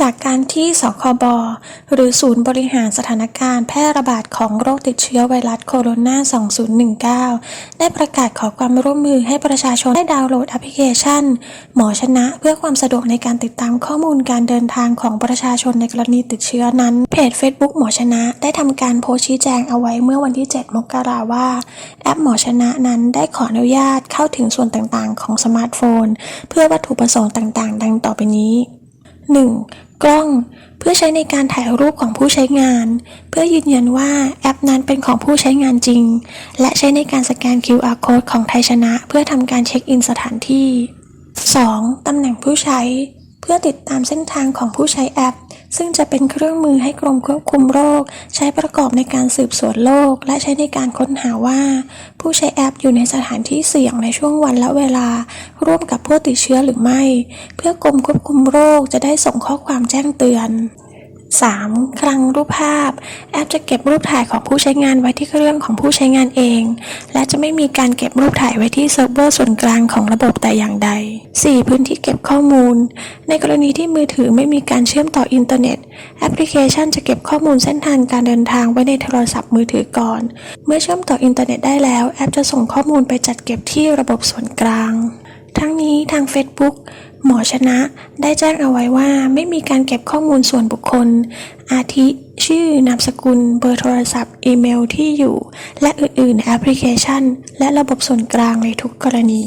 จากการที่สคบหรือศูนย์บริหารสถานการณ์แพร่ระบาดของโรคติดเชื้อไวรัสโคโรนา 2019 ได้ประกาศขอความร่วมมือให้ประชาชนได้ดาวน์โหลดแอปพลิเคชัน หมอชนะเพื่อความสะดวกในการติดตามข้อมูลการเดินทางของประชาชนในกรณีติดเชื้อนั้น เพจ Facebook หมอชนะได้ทำการโพสต์ชี้แจงเอาไว้เมื่อวันที่ 7 มกราว่า แอปหมอชนะนั้นได้ขออนุญาตเข้าถึงส่วนต่างๆ ของสมาร์ทโฟน เพื่อวัตถุประสงค์ต่างๆ ดังต่อไปนี้ 1. กล้อง เพื่อใช้ในการถ่ายรูปของผู้ใช้งาน เพื่อยืนยันว่าแอปนั้นเป็นของผู้ใช้งานจริง และใช้ในการสแกน QR code ของไทยชนะ เพื่อทำการเช็คอินสถานที่ 2. ตำแหน่งผู้ใช้ เพื่อติดตามเส้นทางของผู้ใช้แอป ซึ่งจะเป็นเครื่องมือให้กรมควบคุมโรค ใช้ประกอบในการสืบสวนโรคและใช้ในการค้นหาว่า ผู้ใช้แอปอยู่ในสถานที่เสี่ยงในช่วงวันและเวลา ร่วมกับผู้ติดเชื้อหรือไม่ เพื่อกรมควบคุมโรคจะได้ส่งข้อความแจ้งเตือน 3. คลังรูปภาพ แอปจะเก็บรูปถ่ายของผู้ใช้งานไว้ที่เครื่องของผู้ใช้งานเอง และจะไม่มีการเก็บรูปถ่ายไว้ที่เซิร์ฟเวอร์ส่วนกลางของระบบแต่อย่างใด 4. พื้นที่เก็บข้อมูล ในกรณีที่มือถือไม่มีการเชื่อมต่ออินเทอร์เน็ต แอปพลิเคชันจะเก็บข้อมูลเส้นทางการเดินทางไว้ในโทรศัพท์มือถือก่อน เมื่อเชื่อมต่ออินเทอร์เน็ตได้แล้ว แอปจะส่งข้อมูลไปจัดเก็บที่ระบบส่วนกลาง ทั้งนี้ทาง Facebook หมอชนะได้แจ้งเอาไว้ว่าไม่มีการเก็บข้อมูลส่วนบุคคล อาทิ ชื่อนามสกุล เบอร์โทรศัพท์ อีเมลที่อยู่ และอื่นๆในแอปพลิเคชัน และระบบส่วนกลางในทุกกรณี